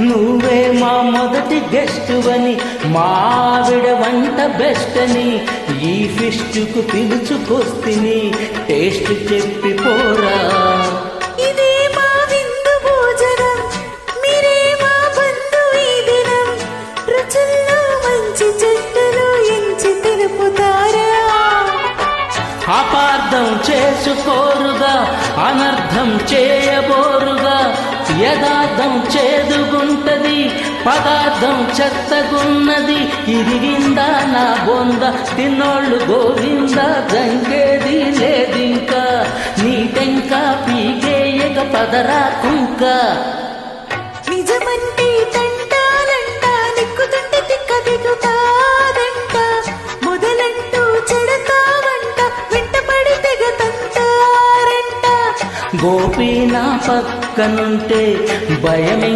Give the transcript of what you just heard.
నువ్వే మా మొదటి గెస్ట్ అని మా ఆవిడ వంట బెస్ట్ అని ఈ ఫిస్టుకు పిలుచుకొస్తిని టేస్ట్ చెప్పి పోరా. అపార్థం చేసుకోరుగా అనర్థం చేయబోరుగా. యదార్థం చేదుగుంటది పదార్థం చెత్తగున్నది ఇరిగిందా నా బొంద తిన్నోళ్ళు గోవింద జంకేది లేదింకా నీటెంకా పీకేయక పదరా కుంకా. గోపి నా పక్కనుంటే భయమే